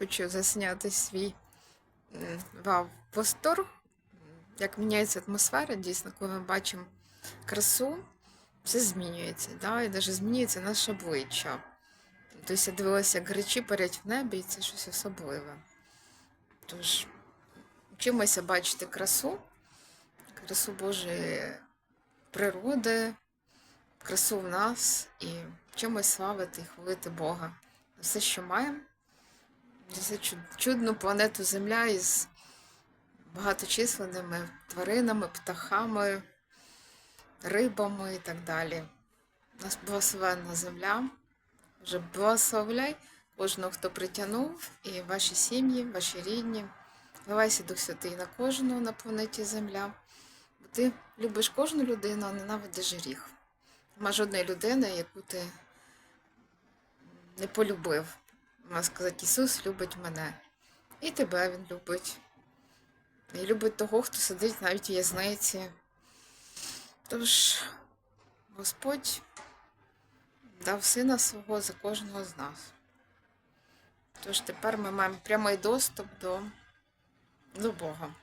хочу засняти свій вау восторг, як міняється атмосфера, дійсно, коли ми бачимо красу, все змінюється, да? і навіть змінюється наше обличчя. Тобто я дивилася, як гречі парять в небі, і це щось особливе. Тож, вчимося бачити красу, красу Божої природи, красу в нас і вчимось славити і хвалити Бога. Все, що маємо, за чудну планету Земля із багаточисленними тваринами, птахами, рибами і так далі. У нас благословенна земля. Вже благословляй кожного, хто притягнув, і ваші сім'ї, ваші рідні. Вливайся Дух Святий на кожного на планеті Земля. Бо ти любиш кожну людину, а ненавидиш гріх. Нема жодної людини, яку ти не полюбив. Можна сказати, Ісус любить мене. І тебе Він любить. І любить того, хто сидить навіть у в'язниці. Тож Господь дав сина свого за кожного з нас. Тож тепер ми маємо прямий доступ до, до Бога.